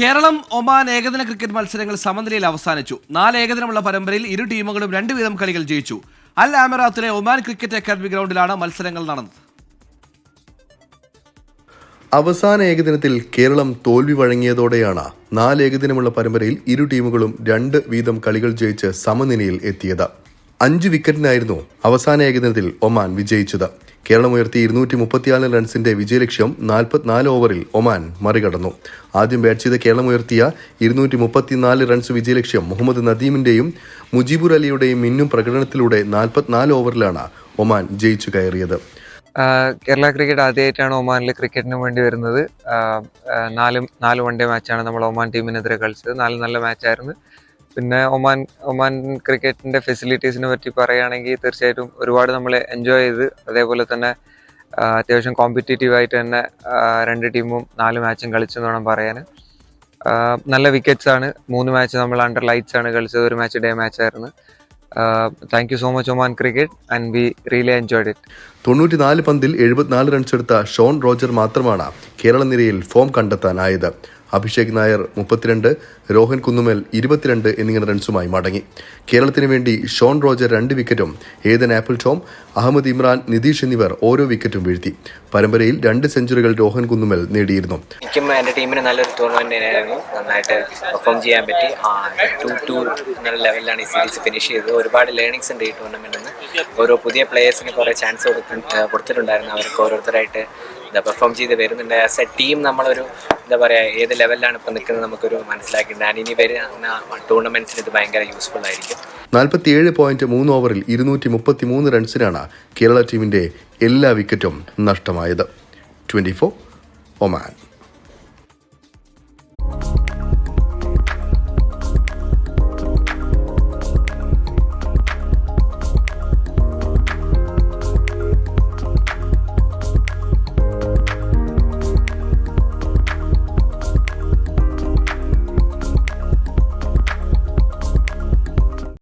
Keralam Oman ഏകദിന cricket മത്സരങ്ങൾ സമനിലയിൽ അവസാനിച്ചു. നാല് ഏകദിനമുള്ള പരമ്പരയിൽ ഇരു ടീമുകളും രണ്ട് വീതം കളികൾ ജയിച്ചു. അൽ ആമറാത്തിലെ ഒമാൻ ക്രിക്കറ്റ് അക്കാദമി ഗ്രൗണ്ടിലാണ് മത്സരങ്ങൾ നടന്നത്. അവസാന ഏകദിനത്തിൽ കേരളം തോൽവി വഴങ്ങിയതോടെയാണ് നാല് ഏകദിനമുള്ള പരമ്പരയിൽ ഇരു ടീമുകളും രണ്ട് വീതം കളികൾ ജയിച്ച് സമനിലയിൽ എത്തിയത്. അഞ്ച് വിക്കറ്റിനായിരുന്നു അവസാന ഏകദിനത്തിൽ ഒമാൻ വിജയിച്ചത്. കേരളം ഉയർത്തി ഇരുന്നൂറ്റി മുപ്പത്തിനാല് റൺസിന്റെ വിജയലക്ഷ്യം നാൽപ്പത്തിനാല് ഓവറിൽ ഒമാൻ മറികടന്നു. ആദ്യം ബാറ്റ് ചെയ്ത കേരളം ഉയർത്തിയ ഇരുന്നൂറ്റി മുപ്പത്തിനാല് റൺസ് വിജയലക്ഷ്യം മുഹമ്മദ് നദീമിന്റെയും മുജീബുർ അലിയുടെയും മിന്നും പ്രകടനത്തിലൂടെ നാൽപ്പത്തിനാല് ഓവറിലാണ് ഒമാൻ ജയിച്ചു കയറിയത്. കേരള ക്രിക്കറ്റ് ആദ്യമായിട്ടാണ് ഒമാനിലെ ക്രിക്കറ്റിന് വേണ്ടി വരുന്നത്. നാല് നാല് വൺ ഡേ മാച്ചാണ് നമ്മൾ ഒമാൻ ടീമിനെതിരെ കളിച്ചത്. നാല് നല്ല മാച്ചായിരുന്നു പിന്നെ ഒമാൻ ഒമാൻ ക്രിക്കറ്റിന്റെ ഫെസിലിറ്റീസിനെ പറ്റി പറയുകയാണെങ്കിൽ തീർച്ചയായിട്ടും ഒരുപാട് നമ്മൾ എൻജോയ് ചെയ്ത് അതേപോലെ തന്നെ അത്യാവശ്യം കോമ്പറ്റീറ്റീവ് ആയിട്ട് തന്നെ രണ്ട് ടീമും നാല് മാച്ചും കളിച്ചെന്ന് വേണം പറയാൻ. നല്ല വിക്കറ്റ്സ് ആണ്. മൂന്ന് മാച്ച് നമ്മൾ അണ്ടർ ലൈറ്റ്സ് ആണ് കളിച്ചത്. ഒരു മാച്ച് ഡേ മാച്ച് ആയിരുന്നു. Thank you so much Oman cricket and we really enjoyed it തൊണ്ണൂറ്റിനാല് പന്തിൽ എഴുപത്തിനാല് റൺസ് എടുത്ത ഷോൺ റോജർ മാത്രമാണ് കേരള നിരയിൽ ഫോം കണ്ടെത്താനായത്. അഭിഷേക് നായർ മുപ്പത്തിരണ്ട് രോഹൻ കുന്നുമേൽ ഇരുപത്തിരണ്ട് എന്നിങ്ങനെ റൺസുമായി മടങ്ങി. കേരളത്തിന് വേണ്ടി ഷോൺ റോജർ രണ്ട് വിക്കറ്റും Ethan Apple Tom Ahmed Imran Nitish എന്നിവർ ഓരോ വിക്കറ്റും വീഴ്ത്തി. പരമ്പരയിൽ രണ്ട് സെഞ്ചുറികൾ രോഹൻ കുന്നുമേൽ നേടിയിരുന്നു. എനിക്കും എന്റെ ടീമിന് നല്ലൊരു ടൂർണമെന്റ് ആയിരുന്നു നന്നായിട്ട് പെർഫോം ചെയ്യാൻ പറ്റി. ടു ടു എന്നുള്ള ലെവലിലാണ് ഈ സീരീസ് ഫിനിഷ് ചെയ്തത്. ഒരുപാട് ലേണിങ്സ് ഉണ്ട് ഈ ടൂർണമെന്റിൽ നിന്ന് ഓരോ പുതിയ പ്ലേയേഴ്സിന് കുറേ ചാൻസ് കൊടുത്തിട്ടുണ്ടായിരുന്നു. അവർക്ക് ഓരോരുത്തരായിട്ട് എന്താ പെർഫോം ചെയ്ത് വരുന്നുണ്ട്. ആസ് എ ടീം നമ്മളൊരു എന്താ പറയുക ഏത് ലെവലിലാണ് ഇപ്പോൾ നിൽക്കുന്നത് നമുക്കൊരു മനസ്സിലാക്കിയിട്ടുണ്ട്. ഇനി വരുന്ന ടൂർണമെന്റ്സിന് ഇത് ഭയങ്കര യൂസ്ഫുൾ ആയിരിക്കും. നാൽപ്പത്തിയേഴ് പോയിന്റ് മൂന്ന് ഓവറിൽ ഇരുന്നൂറ്റി മുപ്പത്തി മൂന്ന് റൺസിനാണ് കേരള ടീമിന്റെ എല്ലാ വിക്കറ്റും നഷ്ടമായത്. Twenty four Oman